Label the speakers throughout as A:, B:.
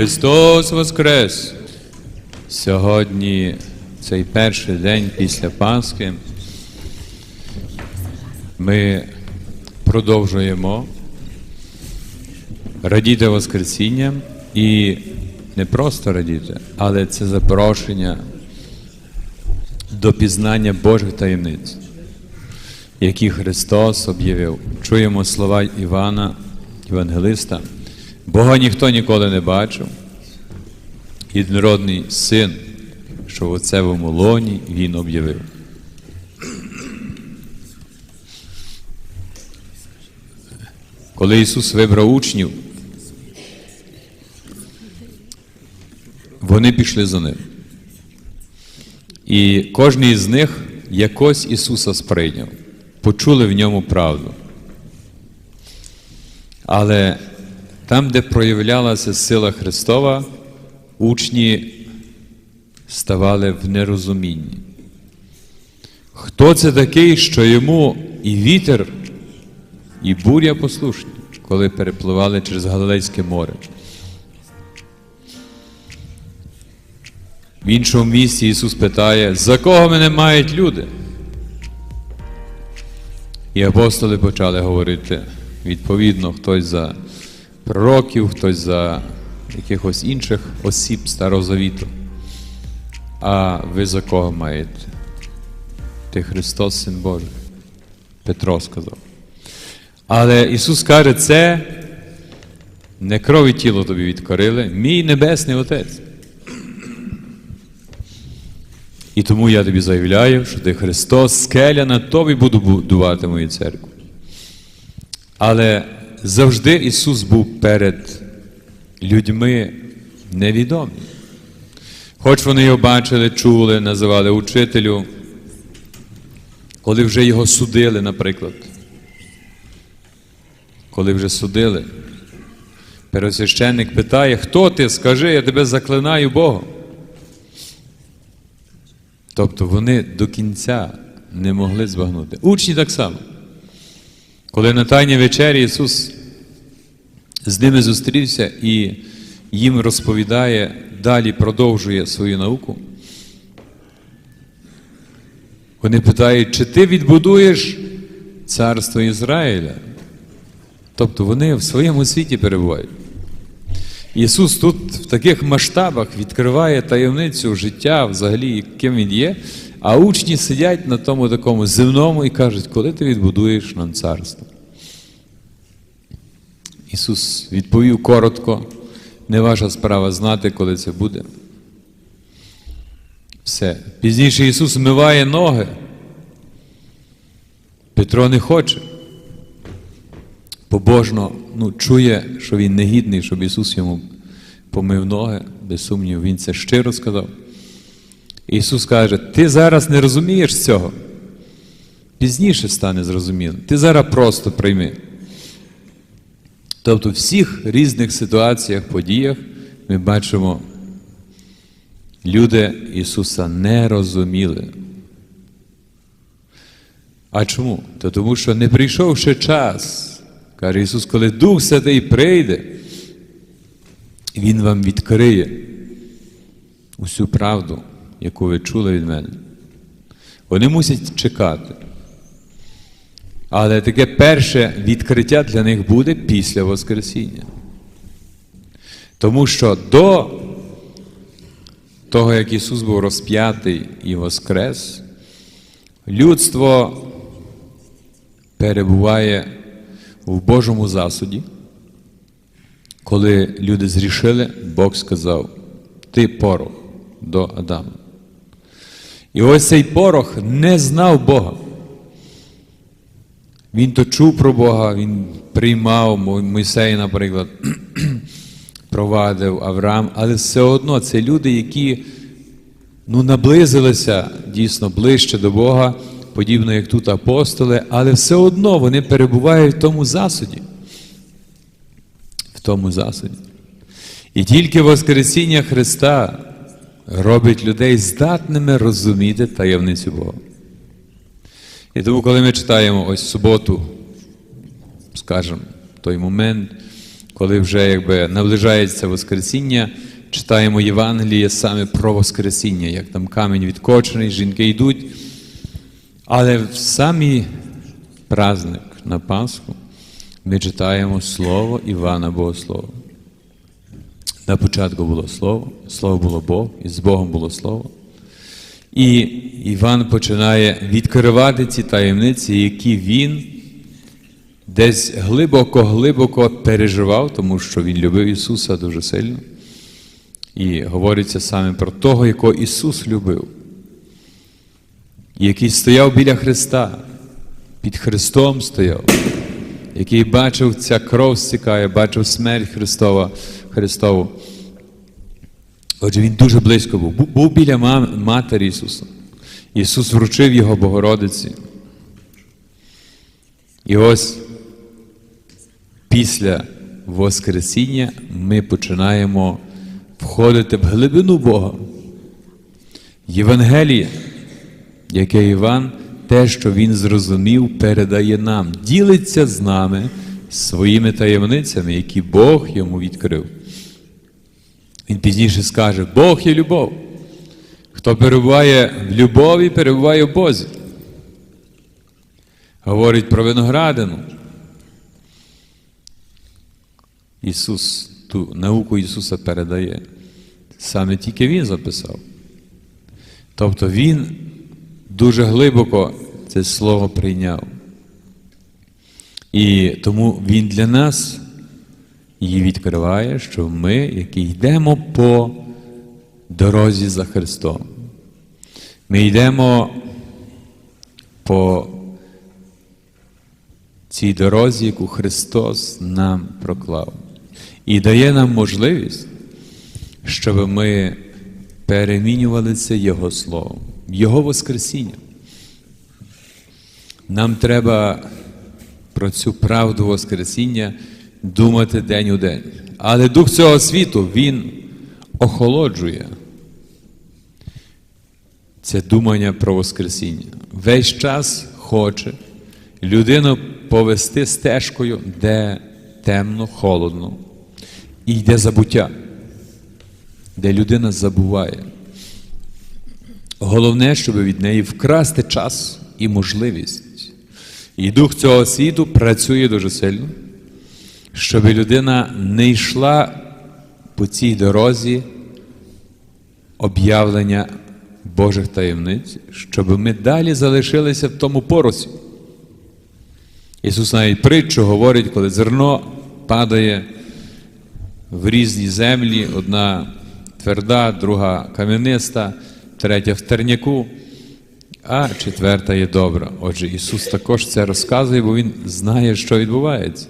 A: Христос Воскрес! Сьогодні цей перший день після Пасхи ми продовжуємо радіти Воскресінням і не просто радіти, але це запрошення до пізнання Божих таємниць, які Христос об'явив. Чуємо слова Івана, Євангелиста. Бога ніхто ніколи не бачив. Єдинородний син, що в отцевому лоні він об'явив. Коли Ісус вибрав учнів, вони пішли за ним. І кожен із них якось Ісуса сприйняв, почули в ньому правду. Але там, де проявлялася сила Христова, учні ставали в нерозумінні. Хто це такий, що йому і вітер, і буря послушні, коли перепливали через Галилейське море? В іншому місці Ісус питає, за кого мене мають люди? І апостоли почали говорити відповідно, хтось за пророків, хтось за якихось інших осіб Старого Завіту. А ви за кого маєте? Ти Христос, Син Божий. Петро сказав. Але Ісус каже, це не кров і тіло тобі відкорили, мій Небесний Отець. І тому я тобі заявляю, що ти Христос, скеля на тобі буду будувати мою церкву. Але завжди Ісус був перед людьми невідомі. Хоч вони його бачили, чули, називали учителю, коли вже його судили, наприклад. Коли вже судили, пересвященник питає, хто ти? Скажи, я тебе заклинаю Богом. Тобто вони до кінця не могли збагнути. Учні так само. Коли на Тайній вечері Ісус з ними зустрівся і їм розповідає, далі продовжує свою науку, вони питають, чи ти відбудуєш царство Ізраїля? Тобто вони в своєму світі перебувають. Ісус тут в таких масштабах відкриває таємницю життя, взагалі, ким Він є, а учні сидять на тому такому земному і кажуть, коли ти відбудуєш нам царство. Ісус відповів коротко, не ваша справа знати, коли це буде. Все. Пізніше Ісус вмиває ноги. Петро не хоче. Побожно ну, чує, що він негідний, щоб Ісус йому помив ноги, без сумніву, Він це щиро сказав. Ісус каже: Ти зараз не розумієш цього. Пізніше стане зрозумілим. Ти зараз просто прийми. Тобто в всіх різних ситуаціях, подіях ми бачимо, люди Ісуса не розуміли. А чому? То тому що не прийшов ще час. Каже Ісус, коли Дух Святий прийде, Він вам відкриє усю правду, яку ви чули від мене. Вони мусять чекати. Але таке перше відкриття для них буде після Воскресіння. Тому що до того, як Ісус був розп'ятий і Воскрес, людство перебуває в Божому засуді. Коли люди зрішили, Бог сказав: Ти порох до Адама. І ось цей порох не знав Бога. Він то чув про Бога, він приймав Мойсей, наприклад, провадив Авраам, але все одно це люди, які ну, наблизилися дійсно ближче до Бога, подібно як тут апостоли, але все одно вони перебувають в тому засуді. В тому засуді. І тільки Воскресіння Христа робить людей здатними розуміти таємницю Бога. І тому, коли ми читаємо ось суботу, скажімо, той момент, коли вже якби наближається Воскресіння, читаємо Євангеліє саме про Воскресіння, як там камінь відкочений, жінки йдуть. Але в самий праздник на Пасху ми читаємо Слово Івана Богослова. На початку було Слово, Слово було Бог, і з Богом було Слово. І Іван починає відкривати ці таємниці, які він десь глибоко-глибоко переживав, тому що він любив Ісуса дуже сильно. І говориться саме про того, якого Ісус любив, який стояв біля Христа, під Христом стояв, який бачив, ця кров стікає, бачив смерть Христова, Христову. Отже, він дуже близько був. Був- біля матері Ісуса. Ісус вручив його Богородиці. І ось після Воскресіння ми починаємо входити в глибину Бога. Євангеліє, яке Іван, те, що він зрозумів, передає нам, ділиться з нами своїми таємницями, які Бог йому відкрив. Він пізніше скаже: Бог є любов. Хто перебуває в любові, перебуває в Бозі. Говорить про виноградину. Ісус, ту науку Ісуса передає. Саме тільки Він записав. Тобто Він дуже глибоко це слово прийняв. І тому Він для нас її відкриває, що ми, які йдемо по дорозі за Христом. Ми йдемо по цій дорозі, яку Христос нам проклав, і дає нам можливість, щоб ми перемінювалися Його Словом, Його Воскресінням. Нам треба про цю правду Воскресіння думати день у день. Але дух цього світу, він охолоджує це думання про Воскресіння. Весь час хоче людину повести стежкою, де темно, холодно, і йде забуття, де людина забуває. Головне, щоб від неї вкрасти час і можливість. І дух цього світу працює дуже сильно, щоб людина не йшла по цій дорозі об'явлення Божих таємниць, щоб ми далі залишилися в тому поросі. Ісус навіть притчу говорить, коли зерно падає в різні землі, одна тверда, друга кам'яниста, третя в терняку, а четверта є добра. Отже, Ісус також це розказує, бо Він знає, що відбувається.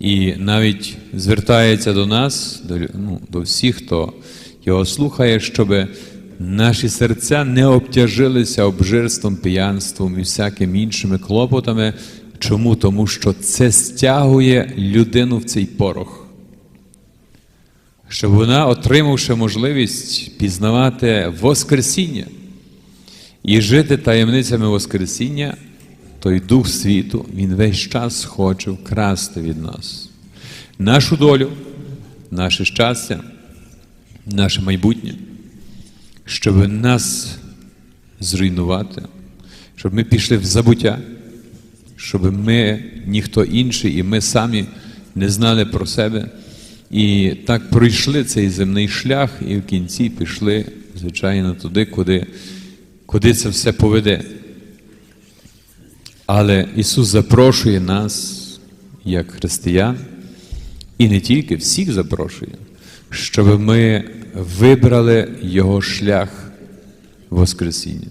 A: І навіть звертається до нас, до, ну, до всіх, хто його слухає, щоб наші серця не обтяжилися обжирством, п'янством і всякими іншими клопотами. Чому? Тому що це стягує людину в цей порох. Щоб вона, отримавши можливість пізнавати Воскресіння і жити таємницями Воскресіння, той Дух світу, він весь час хоче вкрасти від нас нашу долю, наше щастя, наше майбутнє, щоб нас зруйнувати, щоб ми пішли в забуття, щоб ми, ніхто інший, і ми самі не знали про себе. І так пройшли цей земний шлях, і в кінці пішли, звичайно, туди, куди, куди це все поведе. Але Ісус запрошує нас, як християн, і не тільки всіх запрошує, щоб ми вибрали Його шлях Воскресіння,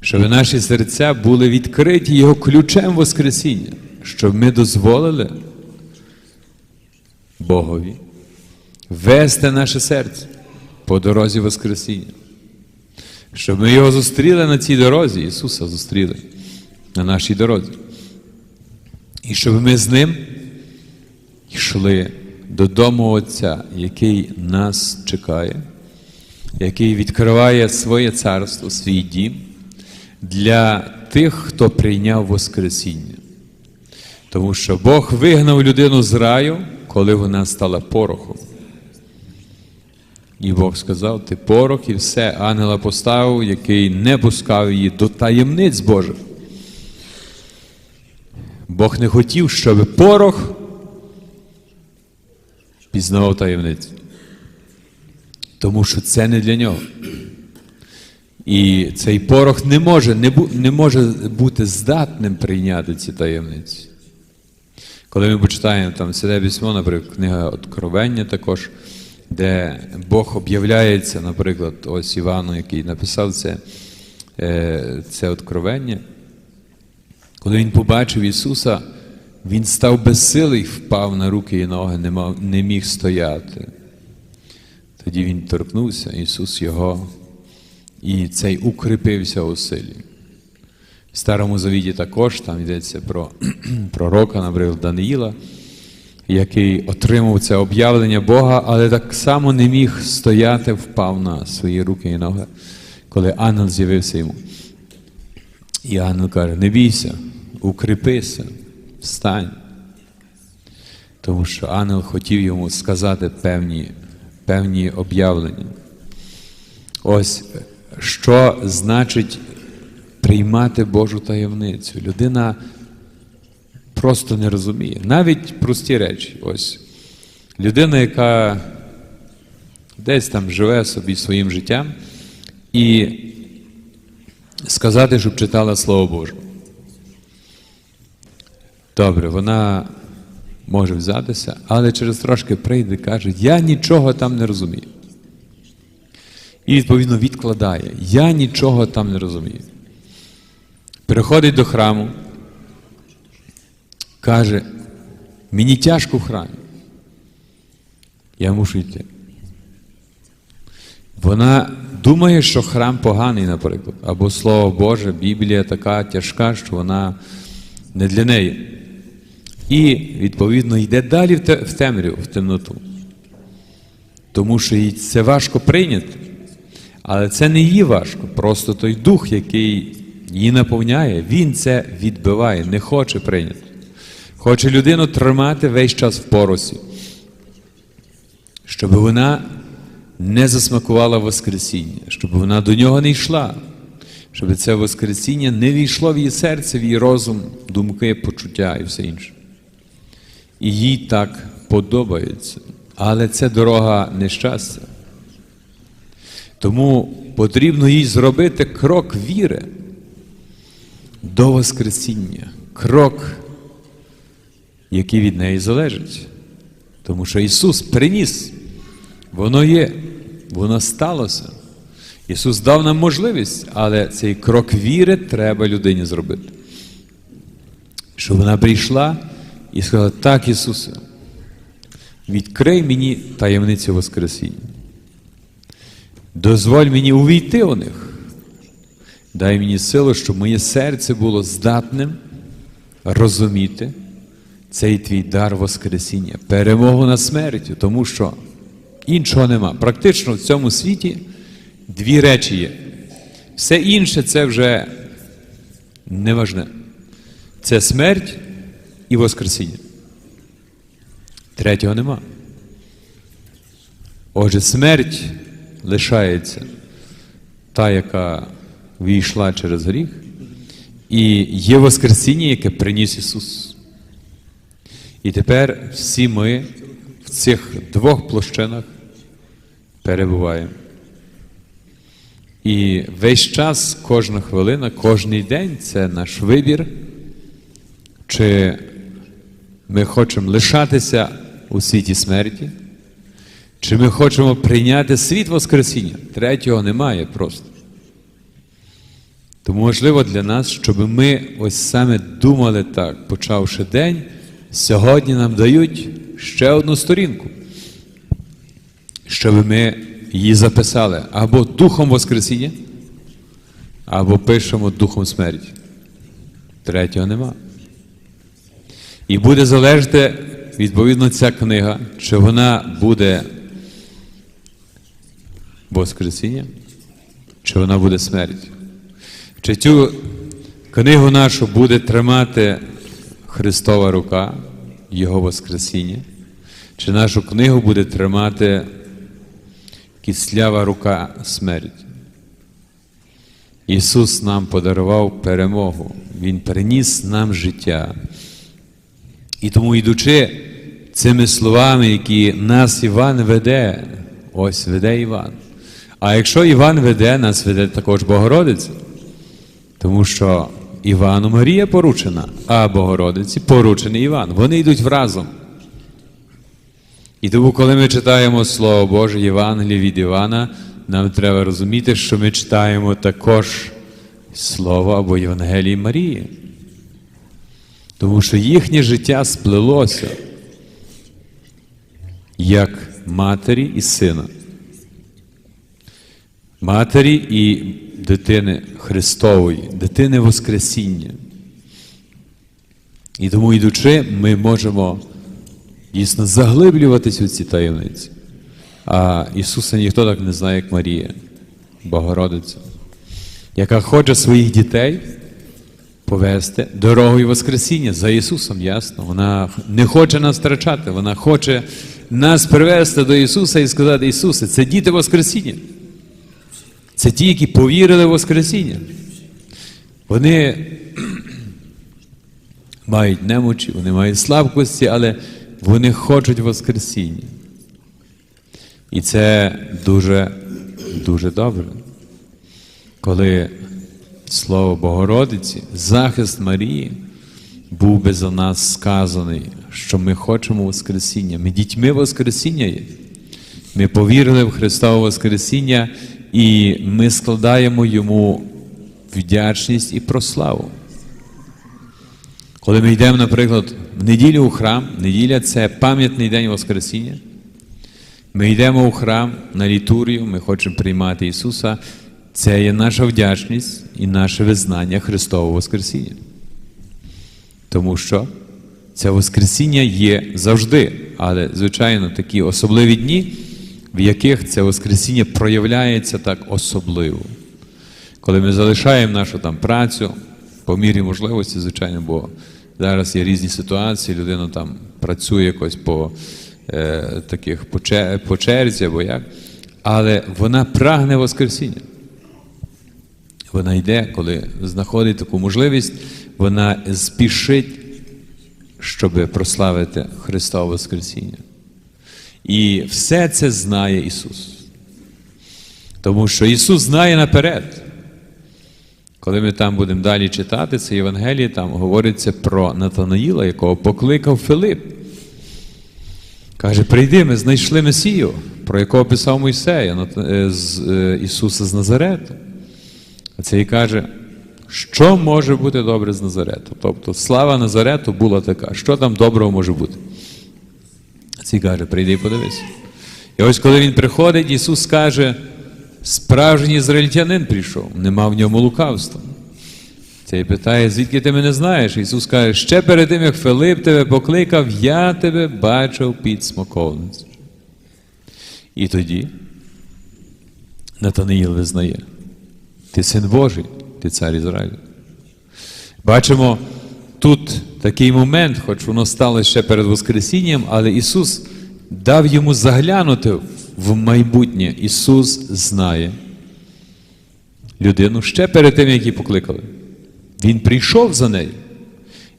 A: щоб наші серця були відкриті Його ключем Воскресіння, щоб ми дозволили Богові вести наше серце по дорозі Воскресіння. Щоб ми його зустріли на цій дорозі, Ісуса зустріли на нашій дорозі. І щоб ми з Ним йшли додому Отця, який нас чекає, який відкриває своє царство, свій дім для тих, хто прийняв Воскресіння. Тому що Бог вигнав людину з раю, коли вона стала порохом. І Бог сказав: ти порох і все, ангела поставив, який не пускав її до таємниць Божих. Бог не хотів, щоб порох пізнавав таємниць. Тому що це не для нього. І цей порох не може, не, бу, не може бути здатним прийняти ці таємниці. Коли ми почитаємо там Святе Письмо, наприклад, книга Откровення також, де Бог об'являється, наприклад, ось Івану, який написав це, е, це откровення, коли він побачив Ісуса, він став безсилий, впав на руки і ноги, не, мав, не міг стояти. Тоді він торкнувся, Ісус його, і цей укріпився у силі. В Старому Завіті також там йдеться про пророка, наприклад, Даниїла, який отримав це об'явлення Бога, але так само не міг стояти, впав на свої руки і ноги, коли ангел з'явився йому. І ангел каже: не бійся, укріпися, встань. Тому що ангел хотів йому сказати певні, певні об'явлення. Ось що значить приймати Божу таємницю. Людина просто не розуміє. Навіть прості речі. Ось людина, яка десь там живе собі своїм життям, і сказати, щоб читала Слово Боже. Добре, вона може взятися, але через трошки прийде і каже, я нічого там не розумію. І, відповідно, відкладає. Я нічого там не розумію. Приходить до храму, каже, мені тяжко в храмі. Я мушу йти. Вона думає, що храм поганий, наприклад, або Слово Боже, Біблія така тяжка, що вона не для неї. І, відповідно, йде далі в темряву, в темноту. Тому що це важко прийняти. Але це не її важко. Просто той дух, який її наповняє, він це відбиває, не хоче прийняти. Хоче людину тримати весь час в поросі, щоб вона не засмакувала Воскресіння, щоб вона до нього не йшла, щоб це Воскресіння не війшло в її серце, в її розум, думки, почуття і все інше. І їй так подобається. Але це дорога нещастя. Тому потрібно їй зробити крок віри до Воскресіння, крок, який від неї залежить. Тому що Ісус приніс, воно є, воно сталося. Ісус дав нам можливість, але цей крок віри треба людині зробити. Щоб вона прийшла і сказала: так, Ісусе, відкрий мені таємницю Воскресіння. Дозволь мені увійти у них. Дай мені силу, щоб моє серце було здатним розуміти цей твій дар Воскресіння, перемогу над смертю, тому що іншого нема. Практично в цьому світі дві речі є. Все інше це вже неважне. Це смерть і Воскресіння. Третього нема. Отже, смерть лишається та, яка війшла через гріх, і є Воскресіння, яке приніс Ісус. І тепер всі ми в цих двох площинах перебуваємо. І весь час, кожна хвилина, кожний день це наш вибір, чи ми хочемо лишатися у світі смерті. Чи ми хочемо прийняти світ Воскресіння? Третього немає просто. Тому важливо для нас, щоб ми ось саме думали так, почавши день, сьогодні нам дають ще одну сторінку, щоб ми її записали або Духом Воскресіння, або пишемо Духом смерті. Третього нема. І буде залежати, відповідно, ця книга, чи вона буде. Воскресіння, чи вона буде смерть? Чи цю книгу нашу буде тримати Христова рука, Його Воскресіння, чи нашу книгу буде тримати кислява рука смерті. Ісус нам подарував перемогу, Він приніс нам життя. І тому, йдучи цими словами, які нас Іван веде, ось веде Іван. А якщо Іван веде, нас веде також Богородиця, тому що Івану Марія поручена, а Богородиці поручений Іван. Вони йдуть разом. І тому, коли ми читаємо Слово Боже, Євангеліє від Івана, нам треба розуміти, що ми читаємо також Слово або Євангелії Марії. Тому що їхнє життя сплелося як матері і сина. Матері і дитини Христової, дитини Воскресіння. І тому, йдучи, ми можемо дійсно заглиблюватись у ці таємниці. А Ісуса ніхто так не знає, як Марія, Богородиця, яка хоче своїх дітей повести дорогою Воскресіння за Ісусом, ясно. Вона не хоче нас втрачати, вона хоче нас привести до Ісуса і сказати, Ісусе, це діти Воскресіння. Це ті, які повірили в Воскресіння. Вони мають немочі, вони мають слабкості, але вони хочуть Воскресіння. І це дуже, дуже добре. Коли слово Богородиці, захист Марії був би за нас сказаний, що ми хочемо Воскресіння. Ми дітьми Воскресіння є. Ми повірили в Христове Воскресіння і ми складаємо йому вдячність і прославу. Коли ми йдемо, наприклад, в неділю у храм, неділя це пам'ятний день Воскресіння. Ми йдемо у храм на літурію, ми хочемо приймати Ісуса. Це є наша вдячність і наше визнання Христового Воскресіння. Тому що це Воскресіння є завжди, але, звичайно, такі особливі дні, в яких це Воскресіння проявляється так особливо. Коли ми залишаємо нашу там працю, по мірі можливості, звичайно, бо зараз є різні ситуації, людина там працює якось по е, таких по, чер- по черзі або як, але вона прагне Воскресіння. Вона йде, коли знаходить таку можливість, вона спішить, щоб прославити Христове Воскресіння. І все це знає Ісус. Тому що Ісус знає наперед. Коли ми там будемо далі читати це Євангеліє, там говориться про Натанаїла, якого покликав Филип. Каже, прийди, ми знайшли Месію, про якого писав Мойсея е, е, Ісуса з Назарету. А цей каже, що може бути добре з Назарету? Тобто слава Назарету була така, що там доброго може бути? А цей каже, прийди і подивись. І ось коли він приходить, Ісус каже, справжній ізраїльтянин прийшов, нема в ньому лукавства. Цей питає, звідки ти мене знаєш? Ісус каже, ще перед тим, як Филип тебе покликав, я тебе бачив під смоковницю. І тоді Натанаїл визнає, ти син Божий, ти цар Ізраїлю. Бачимо тут такий момент, хоч воно сталося ще перед Воскресінням, але Ісус дав йому заглянути в майбутнє. Ісус знає людину ще перед тим, як її покликали. Він прийшов за нею.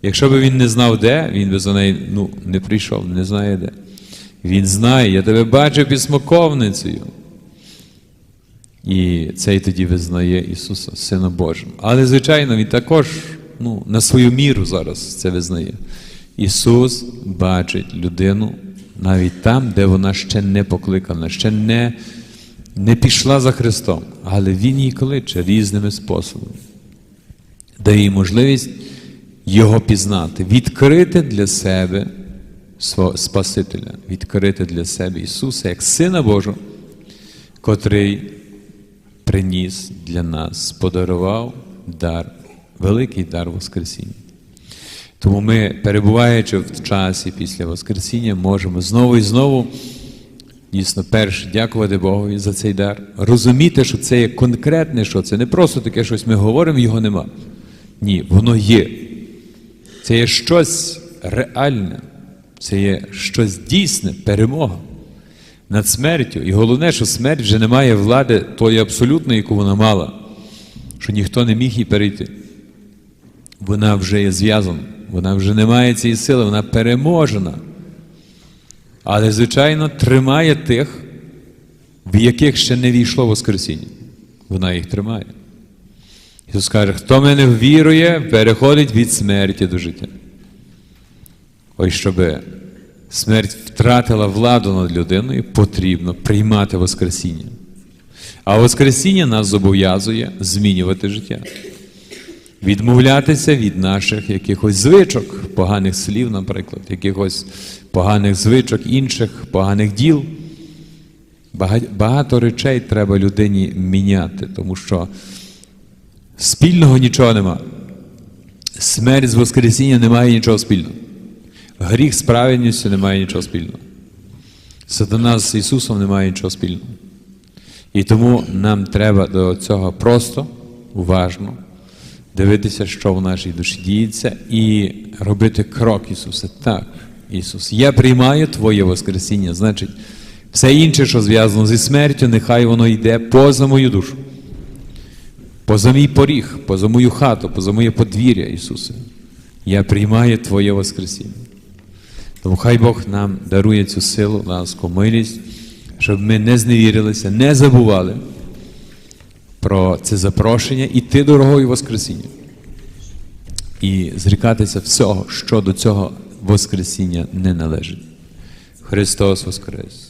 A: Якщо б він не знав, де, він би за нею ну, не прийшов, не знає де. Він знає, я тебе бачив під смоковницею. І цей тоді визнає Ісуса Сином Божим. Але, звичайно, Він також ну, на свою міру зараз це визнає. Ісус бачить людину навіть там, де вона ще не покликана, ще не, не пішла за Христом. Але Він її кличе різними способами, дає їй можливість Його пізнати, відкрити для себе свого Спасителя, відкрити для себе Ісуса як Сина Божого, котрий приніс для нас, подарував дар, великий дар Воскресіння. Тому ми, перебуваючи в часі після Воскресіння, можемо знову і знову дійсно перше дякувати Богові за цей дар, розуміти, що це є конкретне, що це не просто таке щось ми говоримо, його нема. Ні, воно є. Це є щось реальне, це є щось дійсне, перемога над смертю. І головне, що смерть вже не має влади тої абсолютної, яку вона мала, що ніхто не міг їй перейти. Вона вже є зв'язана, вона вже не має цієї сили, вона переможена. Але, звичайно, тримає тих, в яких ще не війшло Воскресіння. Вона їх тримає. Ісус каже, хто мене вірує, переходить від смерті до життя. Ось щоб смерть втратила владу над людиною, потрібно приймати Воскресіння. А Воскресіння нас зобов'язує змінювати життя. Відмовлятися від наших якихось звичок, поганих слів, наприклад, якихось поганих звичок, інших поганих діл. Багато речей треба людині міняти, тому що спільного нічого нема. Смерть з Воскресіння не має нічого спільного. Гріх з праведністю не має нічого спільного. Сатана з Ісусом не має нічого спільного. І тому нам треба до цього просто, уважно дивитися, що в нашій душі діється, і робити крок Ісуса. Так, Ісус, я приймаю Твоє Воскресіння. Значить, все інше, що зв'язано зі смертю, нехай воно йде поза мою душу, поза мій поріг, поза мою хату, поза моє подвір'я, Ісусе. Я приймаю Твоє Воскресіння. Тому хай Бог нам дарує цю силу, ласку, милість, щоб ми не зневірилися, не забували про це запрошення іти дорогою Воскресіння. І зрікатися всього, що до цього Воскресіння не належить. Христос Воскрес!